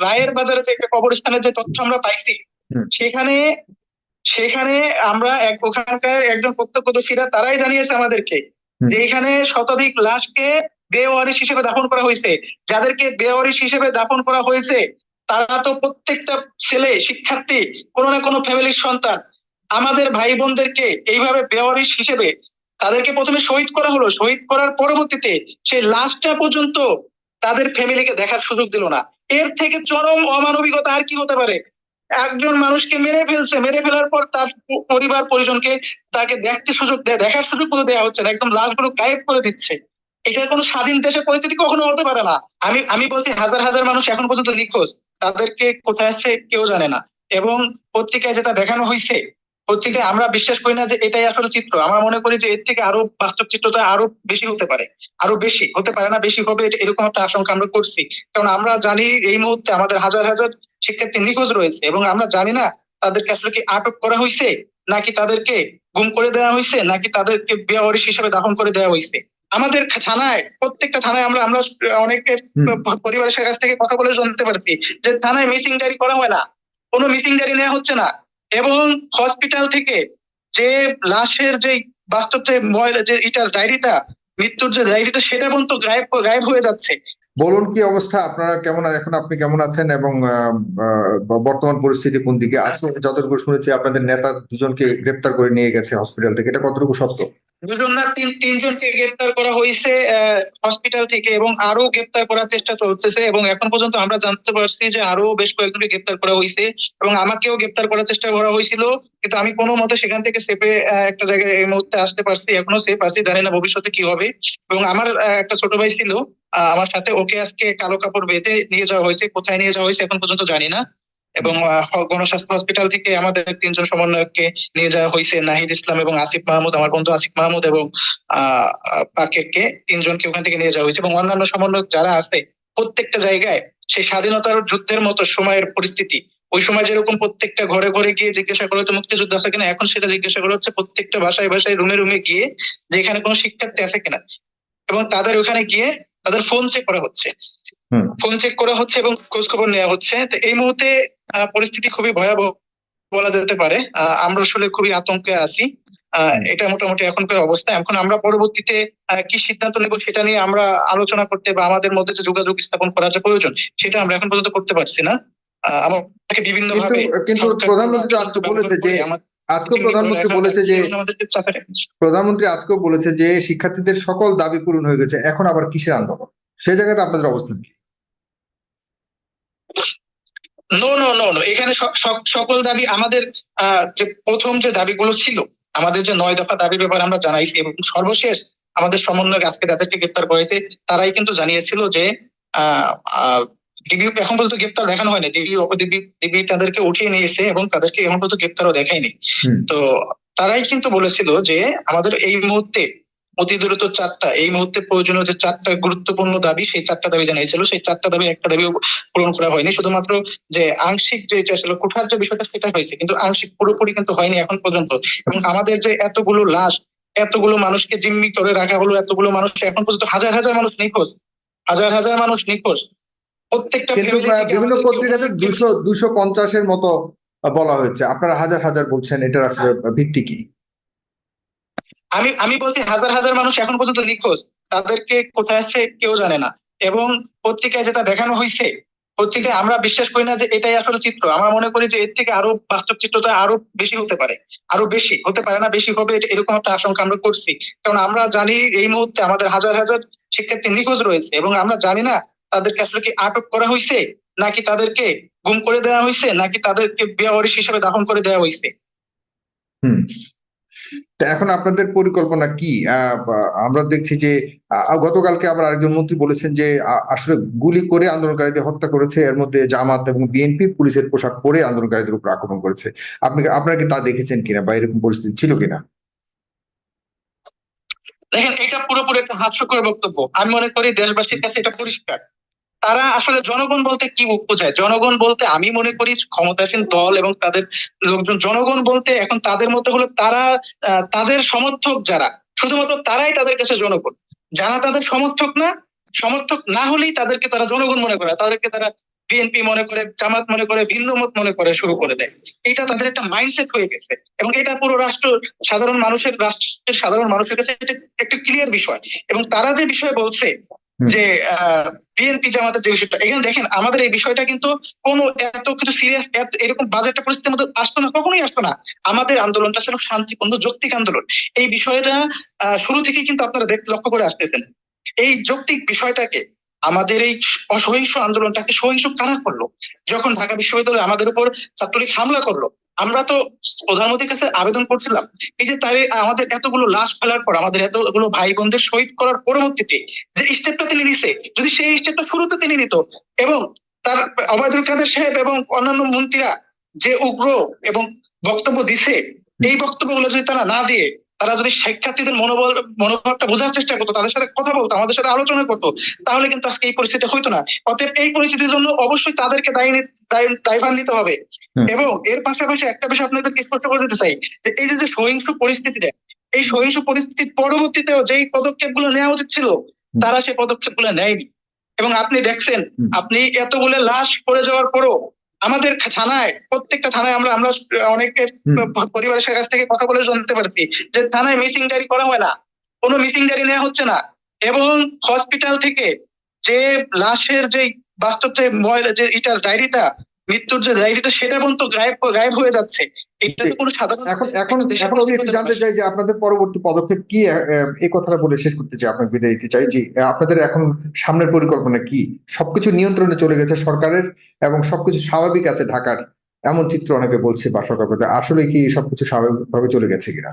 রায়ের বাজারে যে একটা কবরস্থানের যে তথ্য আমরা পাইছি সেখানে সেখানে আমরা এক ওখানকার একজন প্রত্যক্ষদর্শীরা তারাই জানিয়েছে আমাদেরকে। যে এখানে শতাধিক লাশকে বেওয়ারিশ হিসেবে দাফন করা হয়েছে। যাদেরকে বেওয়ারিশ হিসেবে দাফন করা হয়েছে তারা তো প্রত্যেকটা ছেলে শিক্ষার্থী কোনো না কোনো ফ্যামিলির সন্তান। আমাদের ভাই বোনদেরকে এইভাবে বেওয়ারিশ হিসেবে তাদেরকে প্রথমে শহীদ করা হলো। শহীদ করার পরবর্তীতে সেই লাশটা পর্যন্ত তাদের ফ্যামিলিকে দেখার সুযোগ দিল না। এর থেকে চরম অমানবিকতা আর কি হতে পারে? একজন মানুষকে মেরে ফেলছে, মেরে ফেলার পর তার পরিবার পরিজনকে তাকে দেখতে সুযোগ দেয় দেখার সুযোগ কোনো দেওয়া হচ্ছে না, একদম লাশগুলো গায়েব করে দিচ্ছে। এটা কোনো স্বাধীন দেশের পরিস্থিতি কখনো হতে পারে না। আমি আমি বলছি হাজার হাজার মানুষ এখন পর্যন্ত নিখোঁজ। তাদেরকে কোথায় আছে কেউ জানে না। এবং পত্রিকায় যেটা দেখানো হয়েছে পত্রিকায় আমরা বিশ্বাস করি না যে এটাই আসলে চিত্র। আমরা মনে করি যে এর থেকে আরও বাস্তব চিত্রটা আরও বেশি হতে পারে। আরও বেশি হতে পারে না বেশি হবে এরকম একটা আশঙ্কা আমরা করছি। কারণ আমরা জানি এই মুহূর্তে আমাদের হাজার হাজার শিক্ষার্থী নিখোঁজ রয়েছে এবং আমরা জানি না তাদেরকে আসলে কি আটক করা হয়েছে নাকি তাদেরকে গুম করে দেওয়া হয়েছে নাকি তাদেরকে বেওয়ারিশ হিসেবে দাফন করে দেওয়া হয়েছে। আমাদের থানায় প্রত্যেকটা থানায় আমরা আমরা অনেকের পরিবারের কাছ থেকে কথা বলে জানতে পারছি যে থানায় মিসিং ডায়েরি করা হয় না। কোনো মিসিং ডায়েরি নেওয়া হচ্ছে না। এবং হসপিটাল থেকে যে লাশের যে বাস্তব ময়লা, যে এটার ডায়েরিটা মৃত্যুর যে ডায়েরিটা সেটা পর্যন্ত গায়েব গায়েব হয়ে যাচ্ছে। বলুন কি অবস্থা? আপনারা কেমন এখন আপনি কেমন আছেন? এবং বর্তমান পরিস্থিতি কোন দিকে? আছে যতটুকু শুনেছি আপনাদের নেতা দুজনকে গ্রেপ্তার করে নিয়ে গেছে হসপিটাল থেকে। এটা কতটুকু সত্য? দুজন না তিন তিনজনকে গ্রেপ্তার করা হয়েছে হসপিটাল থেকে এবং আরও গ্রেপ্তার করার চেষ্টা চলতেছে এবং এখন পর্যন্ত আমরা জানতে পারছি যে আরও বেশ কয়েকজনকে গ্রেপ্তার করা হয়েছে এবং আমাকেও গ্রেপ্তার করার চেষ্টা করা হয়েছিল। কিন্তু আমি কোনো মতে সেখান থেকে সেপে একটা জায়গায় এই মুহূর্তে আসতে পারছি এখনও সেফ আছি জানি না ভবিষ্যতে কি হবে। এবং আমার একটা ছোট ভাই ছিল আমার সাথে ওকে আজকে কালো কাপড় বেঁধে নিয়ে যাওয়া হয়েছে, কোথায় নিয়ে যাওয়া হয়েছে এখন পর্যন্ত জানি না। এবং গণস্বাস্থ্য হসপিটাল থেকে আমাদের তিনজন সমন্বয়ককে নিয়ে যাওয়া হয়েছে, নাহিদ ইসলাম এবং আসিফ মাহমুদ, আমার বন্ধু আসিফ মাহমুদ এবং পাকেরকে তিনজনকে ওখান থেকে নিয়ে যাওয়া হয়েছে এবং অন্যান্য সমন্বয়ক যারা আছে, প্রত্যেকটা জায়গায় সেই স্বাধীনতার যুদ্ধের মতো সময়ের পরিস্থিতি। ওই সময় যেরকম প্রত্যেকটা ঘরে ঘরে গিয়ে জিজ্ঞাসা করা হতো, মুক্তিযুদ্ধ আছে কিনা, এখন সেটা জিজ্ঞাসা করা হচ্ছে প্রত্যেকটা বাসায় বাসায়, রুমে রুমে গিয়ে যে এখানে কোনো শিক্ষার্থী আছে কিনা। এবং তাদের ওখানে গিয়ে তাদের ফোন চেক করা হচ্ছে। ফোন চেক করা হচ্ছে এবং খোঁজ খবর নেওয়া হচ্ছে। তো এই মুহূর্তে পরিস্থিতি খুবই ভয়াবহ বলা যেতে পারে। আমরা আসলে খুবই আতঙ্কে আছি। এটা মোটামুটি এখনকার অবস্থা। এখন আমরা পরবর্তীতে কি সিদ্ধান্ত নেব সেটা নিয়ে আমরা আলোচনা করতে বা আমাদের মধ্যে যে যোগাযোগ স্থাপন করা যে প্রয়োজন সেটা আমরা এখন পর্যন্ত করতে পারছি না। আমাকে বিভিন্ন ভাবে কিন্তু কিন্তু প্রধানমন্ত্রী আজকে বলেছে যে আজকে প্রধানমন্ত্রী বলেছে যে। প্রধানমন্ত্রী আজকেও বলেছে যে শিক্ষার্থীদের সকল দাবি পূরণ হয়ে গেছে এখন আবার কিসের আন্দোলন সেই জায়গাতে আপনাদের অবস্থান কি নো নো নো নো এখানে স- স- সকল দাবি আমাদের আহ, যে প্রথম যে দাবিগুলো ছিল আমাদের যে নয় দফা দাবি ব্যাপারে আমরা জানাইছি এবং সর্বশেষ আমাদের সমন্বয়ক আজকে তাদেরকে গ্রেপ্তার করেছে তারাই কিন্তু জানিয়েছিল যে ডিবি এখন পর্যন্ত গ্রেপ্তার দেখানো হয়নি। ডিবি অপডিবি ডিবি তাদেরকে উঠিয়ে নিয়েছে এবং তাদেরকে এখন পর্যন্ত গ্রেপ্তারও দেখায়নি। তো তারাই কিন্তু বলেছিল যে আমাদের এই মুহূর্তে অতি দ্রুত চারটা এই মুহূর্তে প্রয়োজনীয় যে চারটা গুরুত্বপূর্ণ দাবি সেই চারটা দাবি জানিয়েছিল। সেই চারটা দাবি একটা দাবিও পূরণ করা হয়নি। শুধুমাত্র যে আংশিক যে এটা ছিল কোঠার যে বিষয়টা সেটা হয়েছে। কিন্তু আংশিক পুরোপুরি কিন্তু হয়নি এখন পর্যন্ত। এবং আমাদের যে এতগুলো লাশ এতগুলো মানুষকে জিম্মি করে রাখা হলো এতগুলো মানুষ এখন পর্যন্ত হাজার হাজার মানুষ নিখোঁজ। হাজার হাজার মানুষ নিখোঁজ। প্রত্যেকটা কিন্তু বিভিন্ন পত্রিকাতে দুশো দুশো পঞ্চাশের মতো বলা হয়েছে। আপনারা হাজার হাজার বলছেন এটার আসলে ভিত্তি কি? আমি আমি বলছি হাজার হাজার মানুষ এখন পর্যন্ত নিখোঁজ। তাদেরকে কোথায় আছে কেউ জানে না। এবং পত্রিকায় যেটা দেখানো হয়েছে পত্রিকায় আমরা বিশ্বাস করি না যে এটাই আসলে চিত্র। আমরা মনে করি যে এর থেকে আরও বাস্তব চিত্রটা আরও বেশি হতে পারে। আরও বেশি হতে পারে না বেশি হবে এরকম একটা আশঙ্কা আমরা করছি। কারণ আমরা জানি এই মুহূর্তে আমাদের হাজার হাজার শিক্ষার্থী নিখোঁজ রয়েছে। এবং আমরা জানি না তাদেরকে আসলে কি আটক করা হয়েছে নাকি তাদেরকে গুম করে দেওয়া হয়েছে নাকি তাদেরকে বেওয়ারিশ হিসেবে দাফন করে দেওয়া হয়েছে হুম। তা এখন আপনাদের পরিকল্পনা কি? আমরা দেখছি যে গতকালকে আবার আরেকজন মন্ত্রী বলেছেন যে আসলে গুলি করে আন্দোলনকারীদের হত্যা করেছে। এর মধ্যে জামাত এবং বিএনপি পুলিশের পোশাক পরে আন্দোলনকারীদের উপর আক্রমণ করেছে। আপনি আপনারা কি তা দেখেছেন কিনা বা এরকম পরিস্থিতি ছিল কিনা? দেখেন এটা পুরোপুরি একটা হাস্যকর বক্তব্য। আমি মনে করি দেশবাসীর কাছে এটা পরিষ্কার। তারা আসলে জনগণ বলতে কি বোঝায়? জনগণ বলতে আমি মনে করি ক্ষমতাসীন দল এবং তাদের লোকজন। জনগণ বলতে এখন তাদের মধ্যে হলো তারা তাদের সমর্থক যারা, শুধুমাত্র তারাই তাদের কাছে জনগণ। যারা তাদের সমর্থক না সমর্থক না হলেই তাদেরকে তারা জনগণ মনে করে তাদেরকে তারা বিএনপি মনে করে, জামাত মনে করে, ভিন্ন মত মনে করে, শুরু করে দেয়। এটা তাদের একটা মাইন্ডসেট হয়ে গেছে এবং এটা পুরো রাষ্ট্র, সাধারণ মানুষের, রাষ্ট্রের সাধারণ মানুষের কাছে একটা ক্লিয়ার বিষয়। এবং তারা যে বিষয় বলছে। যে বিএনপি জামাতের যে বিষয়টা, এখানে দেখেন, আমাদের এই বিষয়টা কিন্তু কোনো এত কিছু সিরিয়াস এরকম বাজে একটা পরিস্থিতির মধ্যে আসতো না, কখনোই আসতো না। আমাদের আন্দোলনটা ছিল শান্তিপূর্ণ, যৌক্তিক আন্দোলন। এই বিষয়টা শুরু থেকেই কিন্তু আপনারা লক্ষ্য করে আসতেছেন। এই যৌক্তিক বিষয়টাকে, আমাদের এই অসহিংস আন্দোলনটাকে সহিংস কারা করল? যখন ঢাকা বিশ্ববিদ্যালয়ে আমাদের উপর ছাত্রলীগ হামলা করল আমরা তো প্রধানমন্ত্রীর কাছে আবেদন করছিলাম। এই যে তাই আমাদের এতগুলো লাশ ফেলার পর, আমাদের এতগুলো ভাই বোনদের শহীদ করার পরবর্তীতে যে স্টেপটা তিনি নিছে যদি সেই স্টেপটা শুরুতে তিনি নিত এবং তার অবায়দুল কাদের সাহেব এবং অন্যান্য মন্ত্রীরা যে উগ্র এবং বক্তব্য দিছে, এই বক্তব্যগুলো যদি তারা না দিয়ে তারা যদি শিক্ষার্থীদের মনোবল মনোভাবটা বোঝার চেষ্টা করতো তাদের সাথে কথা বলতো আমাদের সাথে আলোচনা করতো তাহলে কিন্তু আজকে এই পরিস্থিতি হইতো না। অতএব এই পরিস্থিতির জন্য অবশ্যই তাদেরকে দায়ী দায়ভার নিতে হবে। এবং এর পাশাপাশি একটা বিষয় আপনাদেরকে স্পষ্ট করে দিতে চাই যে এই যে যে সহিংস পরিস্থিতিটা এই সহিংস পরিস্থিতির পরবর্তীতেও যেই পদক্ষেপগুলো নেওয়া উচিত ছিল তারা সেই পদক্ষেপগুলো নেয়নি। এবং আপনি দেখছেন আপনি এতগুলো লাশ পড়ে যাওয়ার পরও আমাদের থানায় প্রত্যেকটা থানায় আমরা আমরা অনেকে। পরিবারের কাছ থেকে কথা বলে জানতে পারছি যে থানায় মিসিং ডায়েরি করা হয় না। কোনো মিসিং ডায়েরি নেওয়া হচ্ছে না। এবং হসপিটাল থেকে যে লাশের যে বাস্তব যে ময়লা যে এটার ডায়েরিটা মৃত্যুর যে ডায়েরিটা সেটা পর্যন্ত গায়েব গায়েব হয়ে যাচ্ছে। এখন এখন এখন আমি একটু জানতে চাই যে আপনাদের পরবর্তী পদক্ষেপ কি এই কথাটা বলে শেষ করতে চাই আপনাকে বিদায় দিতে চাই। যে আপনাদের এখন সামনের পরিকল্পনা কি? সবকিছু নিয়ন্ত্রণে চলে গেছে সরকারের এবং সবকিছু স্বাভাবিক আছে ঢাকার এমন চিত্র অনেকে বলছে বা সরকার। আসলে কি সবকিছু স্বাভাবিকভাবে চলে গেছে কিনা?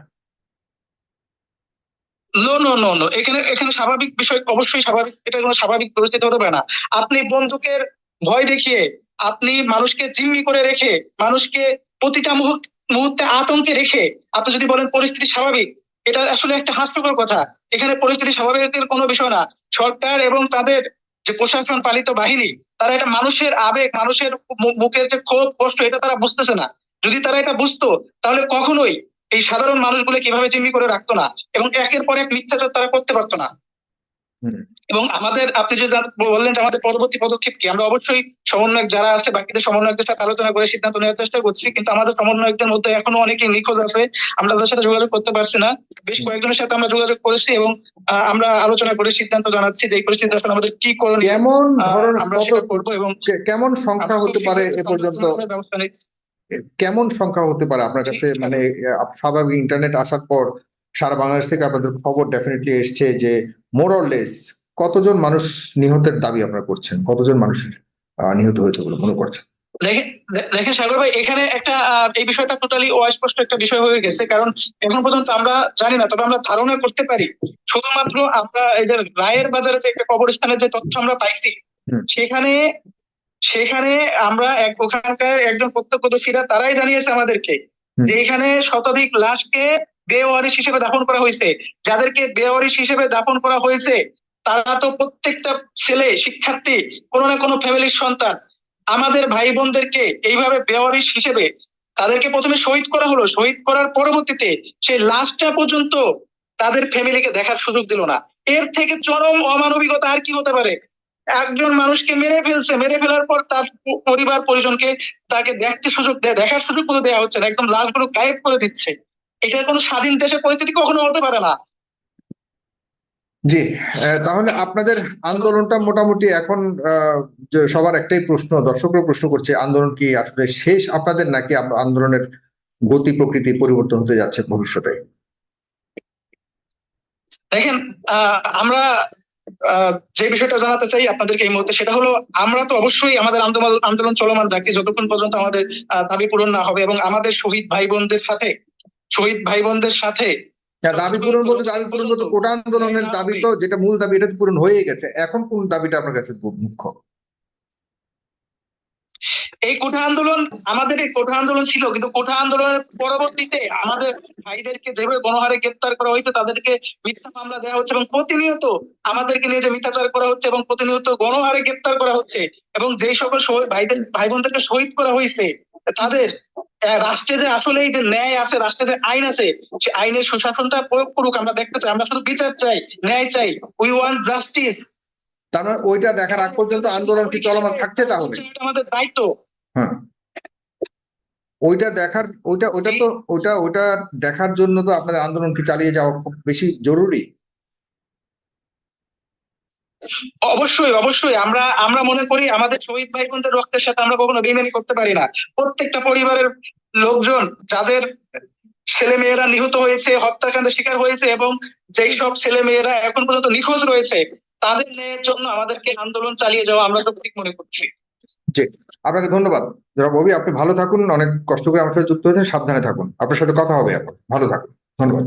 নো নো নো নো এখানে এখানে স্বাভাবিক বিষয় অবশ্যই স্বাভাবিক এটা কোনো স্বাভাবিক পরিস্থিতি হতে পারে না। আপনি বন্দুকের ভয় দেখিয়ে আপনি মানুষকে জিম্মি করে রেখে মানুষকে প্রতিটা মুহূর্ত- মুহূর্তে আতঙ্কে রেখে, আপনি যদি বলেন পরিস্থিতি স্বাভাবিক, এটা আসলে একটা হাস্যকর কথা। এখানে পরিস্থিতি স্বাভাবিকের কোনো বিষয় না। সরকার এবং তাদের যে প্রশাসন পালিত বাহিনী, তারা এটা মানুষের আবেগ, মানুষের মুখের যে ক্ষোভ, কষ্ট, এটা তারা বুঝতেছে না। যদি তারা এটা বুঝতো, তাহলে কখনোই এই সাধারণ মানুষগুলো কীভাবে জিম্মি করে রাখতো না এবং একের পর এক মিথ্যাচার তারা করতে পারতো না। এবং আমাদের আপনি যে বললেন যে আমাদের পরবর্তী পদক্ষেপ কি? আমরা অবশ্যই সমন্বয়ক যারা আছে বাকিদের সমন্বয়কদের সাথে আলোচনা করে সিদ্ধান্ত নেওয়ার চেষ্টা করছি কিন্তু আমাদের সমন্বয়কদের মধ্যে এখনও অনেকে নিখোঁজ আছে। আমরা তাদের সাথে যোগাযোগ করতে পারছি না। বেশ কয়েকজনের সাথে আমরা যোগাযোগ করেছি এবং আমরা আলোচনা করে সিদ্ধান্ত জানাচ্ছি যে এই পরিস্থিতি আসলে আমাদের কি করণীয়। কেমন আমরা সেটা করব এবং কেমন সংখ্যা হতে পারে এ পর্যন্ত? ব্যবস্থা নিচ্ছি। কেমন সংখ্যা হতে পারে আপনার কাছে? মানে স্বাভাবিক ইন্টারনেট আসার পর সারা বাংলাদেশ থেকে আপনাদের খবর ডেফিনেটলি এসছে যে মোর লেস কতজন মানুষ নিহতের দাবি আপনারা করছেন? কতজন মানুষ আহ, নিহত হয়েছে বলে মনে করছেন? দেখেন সাগর ভাই এখানে একটা এই বিষয়টা টোটালি অস্পষ্ট একটা বিষয় হয়ে গেছে কারণ এখন পর্যন্ত আমরা জানি না তবে আমরা ধারণা করতে পারি শুধুমাত্র আমরা এই যে রায়ের বাজারে যে একটা কবরস্থানের যে তথ্য আমরা পাইছি সেখানে সেখানে আমরা এক ওখানকার একজন প্রত্যক্ষদর্শীরা তারাই জানিয়েছে আমাদেরকে যে এখানে শতাধিক লাশকে বেওয়ারিশ হিসেবে দাফন করা হয়েছে। যাদেরকে বেওয়ারিশ হিসেবে দাফন করা হয়েছে, তারা তো প্রত্যেকটা ছেলে শিক্ষার্থী, কোনো না কোনো ফ্যামিলির সন্তান। আমাদের ভাই বোনদেরকে এইভাবে বেওয়ারিশ হিসেবে তাদেরকে প্রথমে শহীদ করা হলো। শহীদ করার পরবর্তীতে সেই লাশটা পর্যন্ত তাদের ফ্যামিলিকে দেখার সুযোগ দিল না। এর থেকে চরম অমানবিকতা আর কি হতে পারে? একজন মানুষকে মেরে ফেলছে। মেরে ফেলার পর তার পরিবার পরিজনকে তাকে দেখতে সুযোগ দেয় দেখার সুযোগ কোনো দেওয়া হচ্ছে না। একদম লাশগুলো গায়েব করে দিচ্ছে। এটা কোনো স্বাধীন দেশের পরিস্থিতি কখনো হতে পারে না। জি তাহলে আপনাদের আন্দোলনটা মোটামুটি এখন সবার একটাই প্রশ্ন দর্শকরা প্রশ্ন করছে আন্দোলন কি আসলে শেষ আপনাদের নাকি আন্দোলনের গতি প্রকৃতি পরিবর্তন হতে যাচ্ছে ভবিষ্যতে? দেখেন আহ, আমরা যে বিষয়টা জানাতে চাই আপনাদেরকে এই মুহূর্তে সেটা হলো আমরা তো অবশ্যই আমাদের আন্দোলন আন্দোলন চলমান রাখছি যতক্ষণ পর্যন্ত আমাদের দাবি পূরণ না হবে এবং আমাদের শহীদ ভাই বোনদের সাথে শহীদ ভাই বোনদের সাথে হ্যাঁ, দাবি পূরণ বলতে দাবি পূরণ বলতে কোটা আন্দোলনের দাবি তো যেটা মূল দাবি এটা পূরণ হয়ে গেছে। এখন কোন দাবিটা আপনার কাছে মুখ্য? এই কোঠা আন্দোলন আমাদের এই কোঠা আন্দোলন ছিল কিন্তু কোঠা আন্দোলনের পরবর্তীতে আমাদের ভাইদেরকে যেভাবে গণহারে গ্রেপ্তার করা হয়েছে তাদেরকে মিথ্যা মামলা দেওয়া হচ্ছে এবং প্রতিনিয়ত আমাদেরকে নিয়ে যে মিথ্যাচার করা হচ্ছে এবং প্রতিনিয়ত গণহারে গ্রেপ্তার করা হচ্ছে এবং যেই সকল ভাইদের ভাই বোনদেরকে শহীদ করা হয়েছে তাদের রাষ্ট্রে যে আসলেই যে ন্যায় আছে রাষ্ট্রে যে আইন আছে সে আইনের সুশাসনটা প্রয়োগ করুক আমরা দেখতে চাই আমরা শুধু বিচার চাই ন্যায় চাই উই ওয়ান্ট জাস্টিস তার মানে ওইটা দেখার আগ পর্যন্ত আন্দোলন কি চলমান থাকছে তাহলে? আমাদের দায়িত্ব। হ্যাঁ। ওইটা দেখার ওইটা ওইটা তো ওইটা ওইটা দেখার জন্য তো আপনাদের আন্দোলন কি চালিয়ে যাওয়া খুব বেশি জরুরি? অবশ্যই অবশ্যই। আমরা আমরা মনে করি আমাদের শহীদ ভাই বোনদের রক্তের সাথে আমরা কখনো বেইমানি করতে পারি না। প্রত্যেকটা পরিবারের লোকজন, যাদের ছেলে মেয়েরা নিহত হয়েছে, হত্যাকাণ্ডের শিকার হয়েছে এবং যেই সব ছেলে মেয়েরা এখন পর্যন্ত নিখোঁজ রয়েছে, তাদের ন্যায়ের জন্য আমাদেরকে আন্দোলন চালিয়ে যাওয়া আমরা ঠিক মনে করছি। জি, আপনাকে ধন্যবাদ। জনাব অভি আপনি ভালো থাকুন, অনেক কষ্ট করে আমার সাথে যুক্ত হয়েছেন, সাবধানে থাকুন। আপনার সাথে কথা হবে এখন। ভালো থাকুন। ধন্যবাদ।